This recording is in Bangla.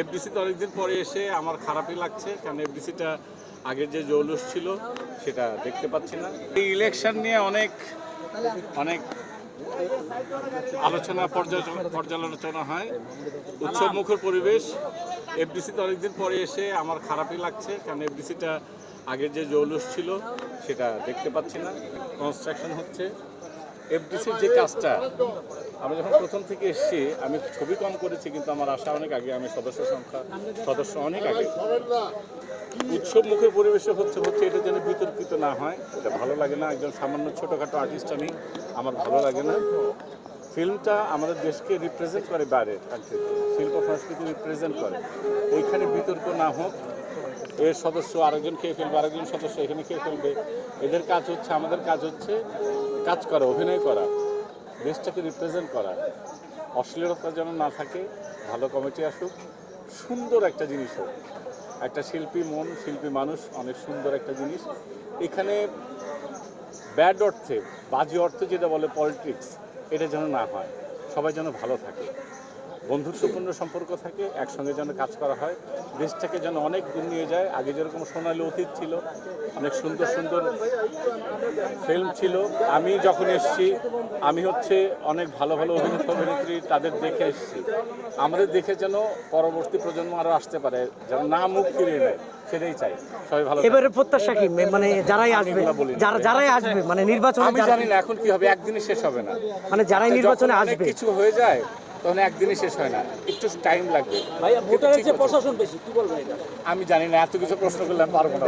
এফডিসিতে অনেকদিন পরে এসে আমার খারাপই লাগছে, কারণ এফডিসিটা আগের যে জৌলুস ছিল, সেটা দেখতে পাচ্ছি না। এই ইলেকশন নিয়ে অনেক অনেক আলোচনা পর্যালোচনা হয়। উৎসব মুখর পরিবেশ এফডিসিতে অনেকদিন পরে এসে আমার খারাপই লাগছে, কারণ এফডিসিটা আগের যে জৌলুস ছিল, সেটা দেখতে পাচ্ছি না। কনস্ট্রাকশন হচ্ছে। এফডিসির যে কাজটা আমি যখন প্রথম থেকে এসেছি, আমি ছবি কম করেছি, কিন্তু আমার আশা অনেক আগে, আমি সদস্য সংখ্যা, সদস্য অনেক আগে। উৎসব মুখে পরিবেশে হচ্ছে হচ্ছে এটা যেন বিতর্কিত না হয়। এটা ভালো লাগে না, একজন সামান্য ছোটোখাটো আর্টিস্ট আমি, আমার ভালো লাগে না। ফিল্মটা আমাদের দেশকে রিপ্রেজেন্ট করে বাইরে কান্ট্রিতে শিল্প সংস্কৃতি রিপ্রেজেন্ট করে। ওইখানে বিতর্ক না হোক এর সদস্য আরেকজন খেয়ে ফেলবে, আরেকজন সদস্য এখানে খেয়ে ফেলবে। এদের কাজ হচ্ছে, আমাদের কাজ হচ্ছে কাজ করা, অভিনয় করা। দেশটাকে রিপ্রেজেন্ট করা। অশ্লীলতা যেন না থাকে, ভালো কমিটি আসুক, সুন্দর একটা জিনিস হোক। একটা শিল্পী মন, শিল্পী মানুষ, অনেক সুন্দর একটা জিনিস। এখানে ব্যাড অর্থে, বাজে অর্থে যেটা বলে পলিটিক্স এটা যেন না হয়। সবাই যেন ভালো থাকে। বন্ধুত্বপূর্ণ সম্পর্ক থাকে একসঙ্গে যেন কাজ করা হয়। দেশটাকে যেন অনেক দূর নিয়ে যায়। আগে যেরকম সোনালী অতীত ছিল অনেক সুন্দর সুন্দর ফিল্ম ছিল। আমি যখন এসছি আমি হচ্ছে অনেক ভালো ভালো অভিনেতা অভিনেত্রী তাদের দেখে এসেছি। আমাদের দেখে যেন পরবর্তী প্রজন্ম আরও আসতে পারে। যেন না মুখ ফিরিয়ে নেয় সেটাই চাই। সবাই ভালো এবারে প্রত্যাশা কি? মানে যারাই আসবে। যারা যারাই আসবে মানে নির্বাচনে আমি জানি না এখন কি হবে একদিনে শেষ হবে না। মানে যারাই নির্বাচনে যখন আসবে। কিছু হয়ে যায় তখন একদিনই শেষ হয় না। একটু টাইম লাগবে। ভাইয়া ভোটারের যে প্রশাসন বেশি কি বলবেন আমি জানি না এত কিছু প্রশ্ন করলে আমি পারব না।